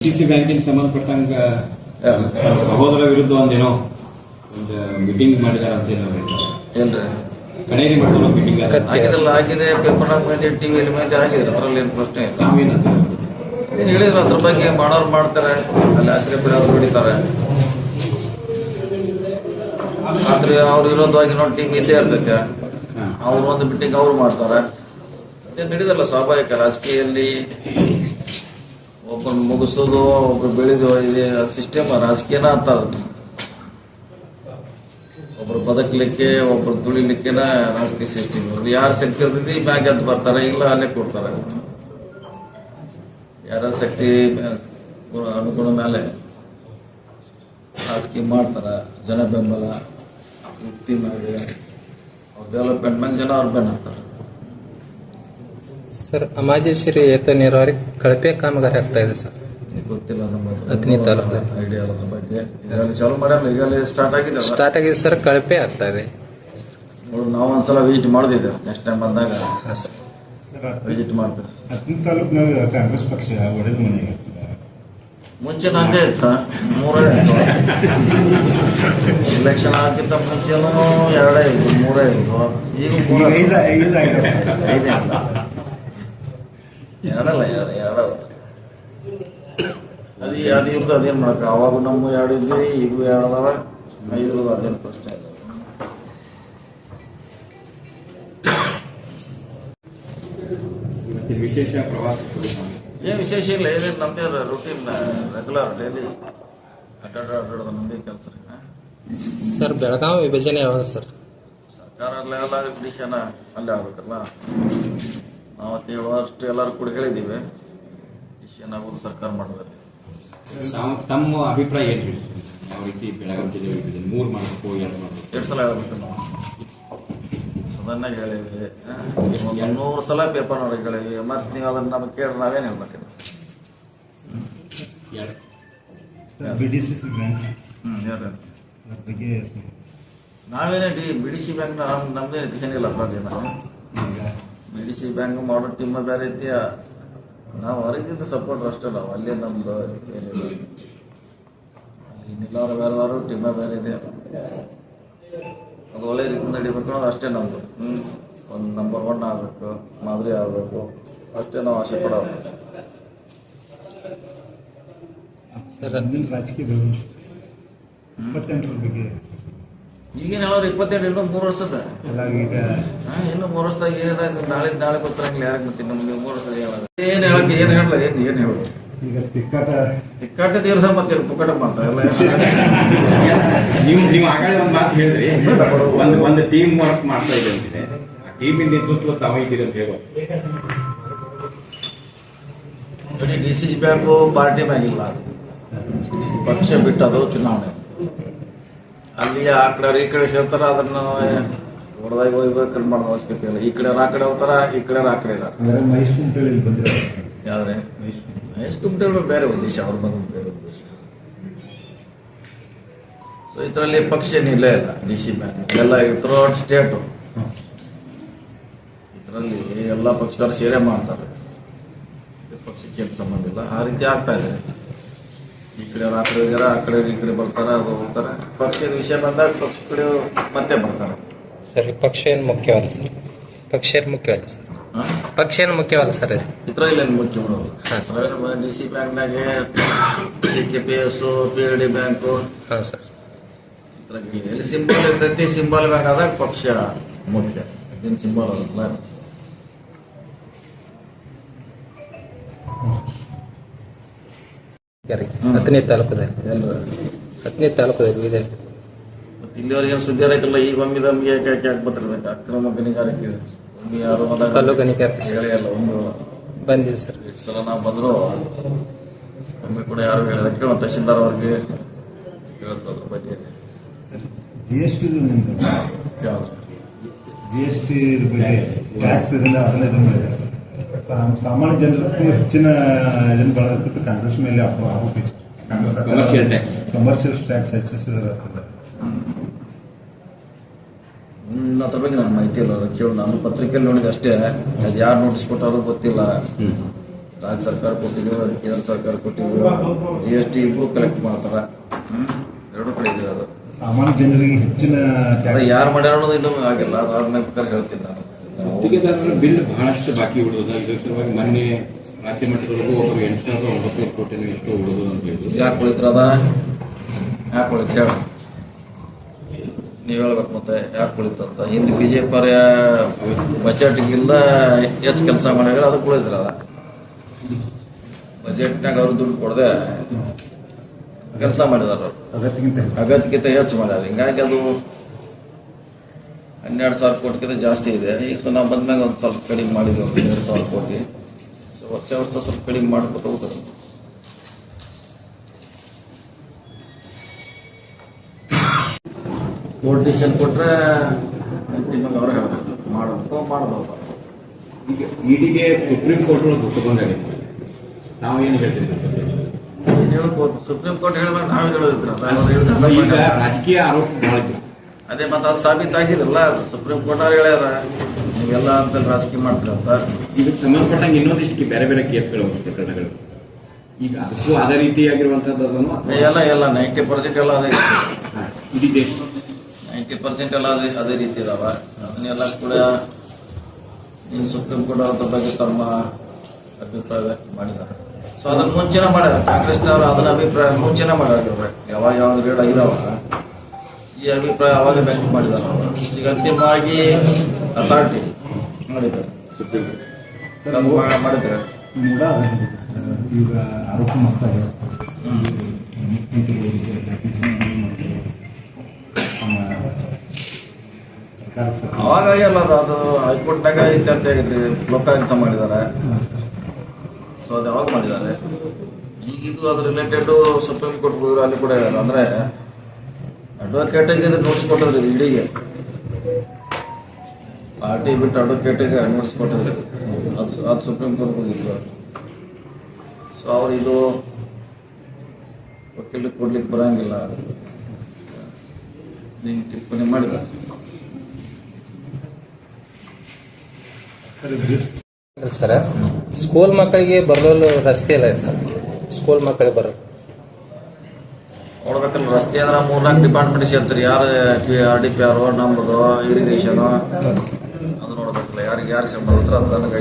C C ಬ್ಯಾಂಕಿನ ಸಂಬಂಧಪಟ್ಟಂಗ ಸಹೋದರ ವಿರುದ್ಧ ಒಂದೇನೋ ಒಂದು ಮೀಟಿಂಗ್ ಮಾಡಿದಾರ ಅಂತ ಏನೋ ಹೇಳ್ತಾರೆ. ಏನ್ರಿ? ಕಣೇರಿ ಮಾಡಿದ್ರು ಮೀಟಿಂಗ್ ಆಗಿದೆಲ್ಲ ಆಗಿದೆ ಪೇಪರ್ನಾಗ ಬಂದಿ ಟಿವಿಯಲ್ಲಿ ಬಂದಿ ಆಗಿದೆ ಅದರಲ್ಲಿ ಏನು ಪ್ರಶ್ನೆ ಇಲ್ಲ. ನಾವೇನಂತ ಏನು ಹೇಳಿದ್ರು ಅದ್ರ ಬಗ್ಗೆ ಮಾಡೋರು ಮಾಡ್ತಾರೆ ಅಲ್ಲಿ ಆಶ್ರಯ ಬಿಡೋರು ಬಿಡಿತಾರೆ ಆದ್ರೆ ಅವ್ರು ಇರೋದಾಗಿ ನೋಡಿ ಟೀಮ್ ಇದ್ದೇ ಇರ್ತೈತೆ. ಅವ್ರು ಒಂದು ಮೀಟಿಂಗ್ ಅವ್ರು ಮಾಡ್ತಾರೆ. ನಡೀದಲ್ಲ ಸ್ವಾಭಾವಿಕ ರಾಜಕೀಯದಲ್ಲಿ ಒಬ್ಬರು ಮುಗಿಸೋದು, ಒಬ್ರು ಬೆಳೆದು, ಇದೆ ಸಿಸ್ಟಮ್ ರಾಜಕೀಯನ ಅಂತ. ಒಬ್ರು ಬದುಕಲಿಕ್ಕೆ, ಒಬ್ರು ತುಳಿಲಿಕ್ಕೆನ ರಾಜಕೀಯ ಸಿಸ್ಟಮ್ ಯಾರು ಶಕ್ತಿ ಇರ್ತೈತಿ ಮ್ಯಾಗ ಅಂತ ಬರ್ತಾರೆ, ಇಲ್ಲ ಅಲ್ಲೇ ಕೊಡ್ತಾರ. ಯಾರ ಶಕ್ತಿ ಗುಣ- ಅನುಗುಣ ಮೇಲೆ ರಾಜಕೀಯ ಮಾಡ್ತಾರ, ಜನ ಬೆಂಬಲ ಯುಕ್ತಿ ಮೇಲೆ ಅವ್ರ ಡೆವಲಪ್ಮೆಂಟ್ ಮೇಲೆ ಜನ ಅವ್ರ ಬೆನ್ ಸರ್ ಅಮಾಜೇಶ್ವರಿ ಏತ ನೀರಾವರಿ ಕಳಪೆ ಕಾಮಗಾರಿ ಆಗ್ತಾ ಇದೆ ಸರ್. ನಿಮ್ಗೆ ಗೊತ್ತಿಲ್ಲ ನಮ್ಮ ಅಗ್ನಿ ತಾಲೂಕಲ್ಲಿ. ಐಡಿಯಾ ಅದ್ರ ಬಗ್ಗೆ. ಈಗಾಗಲೇ ಚಾಲು ಮಾಡ್ಯಾರ ಈಗಾಗಲೇ ಸ್ಟಾರ್ಟ್ ಆಗಿದೆ ಸ್ಟಾರ್ಟ್ ಆಗಿದೆ ಸರ್ ಕಳಪೆ ಆಗ್ತಾ ಇದೆ. ನೋಡಿ ನಾವು ಒಂದ್ಸಲ ವಿಸಿಟ್ ಮಾಡಿದ್ವಿ ನೆಕ್ಸ್ಟ್ ಟೈಮ್ ಬಂದಾಗ ಹಾಂ ಸರ್. ವಿಸಿಟ್ ಮಾಡ್ತೀವಿ. ಹತ್ತನೇ ತಾಲೂಕಿನಾಗ ಕಾಂಗ್ರೆಸ್ ಪಕ್ಷ ಒಡೆದ ಮನೆಗೆ ಮುಂಚೆ ಹಂಗೆ ಇತ್ತು ಮೂರೇ ಇತ್ತು. ಇಲೆಕ್ಷನ್ ಆಗಿಂತ ಮುಂಚೆನೂ ಎರಡೇ ಇತ್ತು ಮೂರೇ ಇತ್ತು. ಈಗ ಮೂರ ಐದು ಐದು ಆಗಿದಾವೆ ಐದೇ ಇಲ್ಲ. ಎರಡಲ್ಲ ಎರಡು ಎರಡಲ್ಲ ಅದು ಎರಡು ಇವ್ರದ್ದು ಅದೇನು ಮಾಡಕ್ಕೆ? ಅವಾಗ ನಮ್ಮ ಎರಡು ಇದ್ದೀವಿ ಈಗ ಎರಡು ಅದಾವ. ಐದು ಅದೇನು ಪ್ರಶ್ನೆ ಇಲ್ಲ. ಮತ್ತೆ ವಿಶೇಷ ಪ್ರವಾಸ ಏನು ವಿಶೇಷ ಇಲ್ಲ. ಏನೇನು ನಮ್ಮದೇ ರೂಟೀನ್ ರೆಗ್ಯುಲರ್ ಡೈಲಿ ಅಡ್ಡಾಡ ಅಡ್ಡಾಡೋದು ನಮ್ಮದೇ ಕೆಲಸ ರೀ ಸರ್ ಬೆಳಗಾವಿ ವಿಭಜನೆ ಯಾವಾಗ ಸರ್? ಸರ್ಕಾರ ಲೆವೆಲ್ ಡಿಸಿಷನ್ ಅಲ್ಲೇ ಆಗ್ಬೇಕಲ್ಲ? ನಾವು ಹೇಳುವಷ್ಟು ಎಲ್ಲರೂ ಕೂಡ ಹೇಳಿದ್ದೀವಿ. ಸರ್ಕಾರ ಮಾಡೋದ್ರಿ ತಾವು- ತಮ್ಮ ಅಭಿಪ್ರಾಯ ಏನು ಹೇಳಿ? ಯಾವ ರೀತಿ ಬೆಳಗಾವಿ ಜಿಲ್ಲೆ ಮೂರು ಮಾಡಬೇಕು ಎರಡು ಮಾಡಬೇಕು. ಎರಡು ಸಲ ಹೇಳ್ಬೇಕು ನಾವು. ಸದನ್ನಾಗಿ ಹೇಳಿವಿ ಹಾ? ಒಂದು ನೂರು ಸಲ ಪೇಪರ್ ನೋಡಿ ಹೇಳಿವಿ ಮತ್ತೆ ನೀವು ಅದನ್ನ ನಮಗೆ ಕೇಳಿ ನಾವೇನು ಹೇಳ್ಬೇಕು ಎರಡು. B D C C bank. ಹ್ಞೂ ಅದ್ರ ಬಗ್ಗೆ ನಾವೇನೇ D B D C bank ನಮ್ದೇನಿಲ್ಲ ಅಪರಾಧ ನಾವು ಡಿ ಬ್ಯಾಂಕ್ ಮಾಡೋ ಟೀಮ್ ಬೇರೆ ಐತಿ ನಾವು ಹೊರಗಿಂದ ಸಪೋರ್ಟ್ ಅಷ್ಟೇ ನಾವು, ಅಲ್ಲೇ ನಮ್ದು ಏನಿಲ್ಲ ಬೇರೆ ಅವ್ರ ಬೇರೆದವರು ಟೀಮ ಬೇರೆ ಇದೆ. ಅದು ಒಳ್ಳೆ ರೀತಿಯಿಂದ ನಡಿಬೇಕು ಅಷ್ಟೇ ನಮ್ದು. ಹ್ಮ್. ಒಂದು ನಂಬರ್ ಒನ್ ಆಗಬೇಕು, ಮಾದರಿ ಆಗಬೇಕು. ಅಷ್ಟೇ ನಾವು ಆಸೆ ಪಡೋದು. ರಾಜಕೀಯದ ಇಪ್ಪತ್ತೆಂಟರ ಬಗ್ಗೆ. ಈಗೇನು ಅವ್ರು ಇಪ್ಪತ್ತೆಂಟು ಇನ್ನೂ ಮೂರು ವರ್ಷದ? ಇನ್ನು ಮೂರು ವರ್ಷದಾಗ ಏನಾಯ್ತು ನಾಳೆ ನಾಳೆ ಗೊತ್ತಿರಂಗಿಲ್ಲ ಯಾರಿಗೆ ಮತ್ತೆ ನಮ್ಗೆ ಮೂರು ವರ್ಷದ ಹೇಳೋದು ಏನು ಹೇಳಕ್ಕೆ ಏನು ಹೇಳಲ್ಲ ಏನು ಏನು ಹೇಳೋದು ಈಗ ತಿಕ್ಕಾಟ. ತಿಕ್ಕಾಟ ತೀರ್ಸ ಮತ್ತೆ ಪುಕ್ಕಟ ಮಾಡ್ತಾರೆ. ಎಲ್ಲ ನೀವು ನೀವು ಆಗಲೇ ಒಂದು ಮಾತು ಹೇಳಿದ್ರಿ ಒಂದು ಒಂದು ಟೀಮ್ ವರ್ಕ್ ಮಾಡ್ತಾ ಇದೆ ಅಂತಿದೆ. ಆ ಟೀಮಿನ ನೇತೃತ್ವ ತಾವ ಇದ್ದೀರಿ ಅಂತ ಹೇಳೋ. D C C bank party ಮ್ಯಾಗಿಲ್ಲ ಪಕ್ಷ ಬಿಟ್ಟದು ಚುನಾವಣೆ. ಅಲ್ಲಿ ಆ ಕಡೆ ಅವ್ರು ಈ ಕಡೆ ಸೇರ್ತಾರ ಅದನ್ನ ಹೊಡೆದಾಗ ಹೋಗ್ಬೇಕು ಮಾಡೋ ಅವಶ್ಯಕತೆ ಇಲ್ಲ. ಈ ಕಡೆ ಆ ಕಡೆ ಹೋಗ್ತಾರ ಈ ಕಡೆ ಆ ಕಡೆ ಯಾವ್ರೆ ಮಹೇಶ್ ಕುಮಟಳ್ಳಿ. ಬೇರೆ ಉದ್ದೇಶ ಅವ್ರ ಬಂದ ಬೇರೆ ಉದ್ದೇಶ. ಸೊ ಇದರಲ್ಲಿ ಪಕ್ಷ ಏನಿಲ್ಲ ಇಲ್ಲ ಡಿ ಸಿ ಬ್ಯಾಂಕ್ ಎಲ್ಲ ಥ್ರೂಔಟ್ ಸ್ಟೇಟ್ ಇದರಲ್ಲಿ ಎಲ್ಲ ಪಕ್ಷದವ್ರು ಸೇರೆ ಮಾಡ್ತಾರೆ. ಪಕ್ಷಕ್ಕೆ ಏನು ಸಂಬಂಧ ಇಲ್ಲ. ಆ ರೀತಿ ಆಗ್ತಾ ಇದೆ. ಈ ಕಡೆ ರಾತ್ರಿ ಹೋಗ್ಯಾರ ಆ ಕಡೆ ಈ ಕಡೆ ಬರ್ತಾರ ಅದು ಹೋಗ್ತಾರ. ಪಕ್ಷದ ವಿಷಯ ಬಂದಾಗ ಪಕ್ಷ ಕಡೆ ಮತ್ತೆ ಬರ್ತಾರ. ಸರ್ ಪಕ್ಷ ಏನು ಮುಖ್ಯವಲ್ಲ ಸರ್? ಪಕ್ಷ ಏನು ಮುಖ್ಯವಲ್ಲ ಸರ್? ಹಾ? ಪಕ್ಷ ಏನು ಮುಖ್ಯವಲ್ಲ ಸರ್ ಇದು? ಇದ್ರಲ್ಲಿ ಇಲ್ಲ ಮುಖ್ಯ ಹಾ, sir. D C ಬ್ಯಾಂಕ್ನಾಗೆ K P S P L D bank ಹಾ ಸರ್. ಇದ್ರಾಗ ಎಲ್ಲಿ ಸಿಂಬಲ್ ಇರ್ತೈತಿ ಸಿಂಬಲ್ ಬೇಕಾದಾಗ ಪಕ್ಷ ಮುಖ್ಯ. ಇದೇನು ಸಿಂಬಲ್ ಅಲ್ಲ? ಯಾರಿಗೆ ಹತ್ತನೇ ತಾಲೂಕದಲ್ಲಿ. ಹತ್ತನೇ ತಾಲೂಕದಲ್ಲಿ ಇದೆ. ಮತ್ತೆ ಇಲ್ಲಿವರೆಗೆ ಸುದ್ದಿ ಇರಕ್ಕಿಲ್ಲ ಈಗ ಒಮ್ಮೆ ನಮಗೆ ಯಾಕೆ ಅಕ್ರಮ ಗಣಿಗಾರಿಕೆ. ಒಮ್ಮೆ ಯಾರು ಕಲ್ಲು ಗಣಿಗಾರಿಕೆ ಒಂದು ಬಂದಿದೆ ಸರ್. ಸಲ ನಾವು ಬಂದ್ರು ಒಮ್ಮೆ ಕೂಡ ಯಾರು ಹೇಳಿಲ್ಲ. ಕೇಳೋ ತಹಶೀಲ್ದಾರ್ ಅವ್ರಿಗೆ ಹೇಳ್ತಾರೆ ಅದ್ರ ಬಗ್ಗೆ. G S T G S T ಬಗ್ಗೆ ಟ್ಯಾಕ್ಸ್ ಅದನ್ನ ಇದನ್ನ ಮಾಡಿದ್ದಾರೆ. ಸಾಮಾನ್ಯ ಜನರು ಹೆಚ್ಚಿನ ಜನ ಬಳಕೆ ಕಾಂಗ್ರೆಸ್ ಮೇಲೆ ಕಾಂಗ್ರೆಸ್ ಕಮರ್ಷಿಯಲ್ ಟ್ಯಾಕ್ಸ್ ಹೆಚ್ಚಿಸಿದ್ರೆ ಹ್ಮ್, ಅದ್ರ ಬಗ್ಗೆ ನನ್ಗೆ ಮಾಹಿತಿ ಇಲ್ಲ ಕೇಳಿ. ನಾನು ಪತ್ರಿಕೆಯಲ್ಲಿ ನೋಡಿದ ಅಷ್ಟೇ. ಅದು ಯಾರು ನೋಟಿಸ್ ಕೊಟ್ಟಾರೋ ಗೊತ್ತಿಲ್ಲ. ರಾಜ್ಯ ಸರ್ಕಾರ ಕೊಟ್ಟಿದ್ದೀವಿ ಕೇಂದ್ರ ಸರ್ಕಾರ ಕೊಟ್ಟಿದ್ದೀವಿ ಜಿ ಎಸ್ ಟಿ ಇಬ್ರು ಕಲೆಕ್ಟ್ ಮಾಡ್ತಾರ. ಹ್ಮ್ ಎರಡು ಕಡೆ ಇದೆ ಅದು. ಸಾಮಾನ್ಯ ಜನರಿಗೆ ಹೆಚ್ಚಿನ ಯಾರು ಮಾಡ್ಯಾರ ಅನ್ನೋದು ಇನ್ನೂ ಆಗಿಲ್ಲ ಅದಾದ್ಮೇಲೆ ಹೇಳ್ತೀನಿ ನಾನು. ಗುತ್ತಿಗೆದಾರರ ಬಿಲ್ ಬಹಳಷ್ಟು ಬಾಕಿ ಉಳಿದ ಇದರ ಸಲುವಾಗಿ ಮೊನ್ನೆ ರಾಜ್ಯ ಮಟ್ಟದವರೆಗೂ ಒಬ್ಬರು ಎಂಟು ಸಾವಿರದ ಒಂಬತ್ತೈದು ಕೋಟಿ ಎಷ್ಟು ಉಳಿದು ಅಂತ ಹೇಳಿದ್ರು. ಯಾಕೆ ಉಳಿತ್ರದ ಯಾಕೆ ಉಳಿತು ಹೇಳ. ನೀವು ಹೇಳ್ಬೇಕು ಮತ್ತೆ ಯಾಕೆ ಉಳಿತಂತ ಹಿಂದೆ ಬಿ ಜೆ ಬಜೆಟ್ ಬಜೆಟ್ಗಿಂದ ಹೆಚ್ಚು ಕೆಲಸ ಮಾಡ್ಯಾರ ಅದಕ್ಕೆ ಉಳಿದ್ರ ಅದ. ಬಜೆಟ್ನಾಗ ಅವ್ರು ದುಡ್ಡು ಕೊಡದೆ ಕೆಲಸ ಮಾಡಿದಾರ ಅವ್ರು. ಅಗತ್ಯಕ್ಕಿಂತ. ಅಗತ್ಯಕ್ಕಿಂತ ಹೆಚ್ಚು ಮಾಡ್ಯಾರ. ಹಿಂಗಾಗಿ ಅದು ಹನ್ನೆರಡು ಸಾವಿರ ಕೋಟಿಗಿಂತ ಜಾಸ್ತಿ ಇದೆ. ಈಗ ಸೊ ನಾವು ಬಂದ್ಮ್ಯಾಗ ಒಂದು ಸ್ವಲ್ಪ ಕಡಿಮೆ ಮಾಡಿದ್ವಿ ಒಂದು ಎರಡು ಸಾವಿರ ಕೋಟಿ. ಸೊ ವರ್ಷ ವರ್ಷ ಸ್ವಲ್ಪ ಕಡಿಮೆ ಮಾಡ್ಕೊತ ಹೋಗ್ತಾರೆ ಕೋರ್ಟ್ ಡಿಸಿಷನ್ ಕೊಟ್ರೆ ನಿಮಗೆ ಅವ್ರು ಹೇಳ್ಬೇಕು. ಮಾಡಬೇಕು ಮಾಡಬೇಕು. ಈಗ ಇಡಿಗೆ ಸುಪ್ರೀಂ ಕೋರ್ಟ್ ಒಳಗೆ ತಗೊಂಡಾಗ ನಾವು. ಏನು ಹೇಳ್ತೀವಿ ಸುಪ್ರೀಂ ಕೋರ್ಟ್ ಹೇಳ್ಬೇಕು ನಾವೇ ಹೇಳಿದ್ರ ರಾಜಕೀಯ ಆರೋಪ ಇದೆ. ಅದೇ ಮತ್ತೆ ಅದು ಸಾಬೀತಾಗಿದ್ರಲ್ಲ ಸುಪ್ರೀಂ ಕೋರ್ಟ್ ಅವ್ರು ಹೇಳ್ಯಾರ. ನೀವೆಲ್ಲ ಅಂತ ರಾಜಕೀಯ ಮಾಡ್ತೀರ ಅಂತ. ಇದಕ್ಕೆ ಸಂಬಂಧಪಟ್ಟಂಗೆ ಇನ್ನೊಂದಿಷ್ಟು ಬೇರೆ ಬೇರೆ ಕೇಸ್ಗಳು ಪ್ರಕರಣಗಳು. ಈಗ ಅದಕ್ಕೂ ಅದೇ ರೀತಿಯಾಗಿರುವಂತದ್ದು ಅದನ್ನು ಎಲ್ಲ ಎಲ್ಲ ನೈಂಟಿ ಪರ್ಸೆಂಟ್ ಎಲ್ಲ ಅದೇ ಇಡೀ ದೇಶ ನೈಂಟಿ ಪರ್ಸೆಂಟ್ ಎಲ್ಲ ಅದೇ ಅದೇ ರೀತಿ ಇದಾವ. ಅದನ್ನೆಲ್ಲ ಕೂಡ ಇನ್ನು ಸುಪ್ರೀಂ ಕೋರ್ಟ್ ಅವ್ರ ಬಗ್ಗೆ ತಮ್ಮ ಅಭಿಪ್ರಾಯ ವ್ಯಕ್ತ ಮಾಡಿದ್ದಾರೆ. ಸೊ ಅದನ್ನ ಮುಂಚೆನೆ ಮಾಡ್ಯಾರ. ಕಾಂಗ್ರೆಸ್ನವರು ಅದನ್ನ ಅಭಿಪ್ರಾಯ ಮುಂಚೆನೆ ಮಾಡ್ಯಾರ. ಯಾವಾಗ ಯಾವಾಗ ರೇಡ್ ಆಗಿದಾವ. ಈ ಅಭಿಪ್ರಾಯ ಅವಾಗ ವ್ಯಕ್ತ ಮಾಡಿದ್ದಾರೆ ಅವರು. ಈಗ ಅಂತಿಮವಾಗಿ ಅಥಾರಿಟಿ ಮಾಡಿದ್ದಾರೆ. ಮಾಡಿದ್ದಾರೆ. ಈಗ ಆರೋಪ ಅವಾಗ ಎಲ್ಲ ಅದು ಅದು ಹೈಕೋರ್ಟ್ನಾಗ ಇತ್ಯರ್ಥ ಆಗಿದ್ರಿ ಲೋಕಾಯುಕ್ತ ಮಾಡಿದ್ದಾರೆ. ಸೊ ಅದು ಯಾವಾಗ ಮಾಡಿದ್ದಾರೆ? ಈಗ ಇದು ಅದ್ರ ರಿಲೇಟೆಡ್ ಸುಪ್ರೀಂ ಕೋರ್ಟ್ ಹೋಗಿರೋ ಅಲ್ಲಿ ಕೂಡ ಅಂದ್ರೆ ಅಡ್ವೊಕೇಟಿಗೆ ನೋಟ್ಸ್ ಕೊಟ್ಟಿದ್ರು ಇಡೀಗೆ ಪಾರ್ಟಿ ಬಿಟ್ಟು ಅಡ್ವೊಕೇಟಿಗೆ ನೋಟ್ಸ್ ಕೊಟ್ಟಿದ್ರಿ. ಅದು ಅದು ಸುಪ್ರೀಂ ಕೋರ್ಟ್ ಹೋಗಿದ್ರು. ಸೊ ಅವ್ರು ಇದು ವಕೀಲಕ್ಕೆ ಕೊಡ್ಲಿಕ್ಕೆ ಬರಂಗಿಲ್ಲ. ನೀನು ಟಿಪ್ಪಣಿ ಮಾಡಿದ ಸರ್ ಸ್ಕೂಲ್ ಮಕ್ಕಳಿಗೆ ಬರಲು ರಸ್ತೆ ಇಲ್ಲ ಸರ್? ಸ್ಕೂಲ್ ಮಕ್ಕಳಿಗೆ ಬರೋದು ನೋಡ್ಬೇಕಲ್ಲ ರಸ್ತೆ ಅಂದ್ರೆ ಮೂರ್ನಾಲ್ಕು ಡಿಪಾರ್ಟ್ಮೆಂಟ್ ಸೇರ್ತಾರೆ. ಯಾರು ಆರ್ ಡಿ ಪಿ ಆರ್ ನಮ್ಮದು ಇರಿಗೇಷನ್ ಅದು ನೋಡ್ಬೇಕಲ್ಲ ಯಾರಿಗೆ ಯಾರಿಗೆ ಸಂಬಂಧ ಅಂತ ನನಗೆ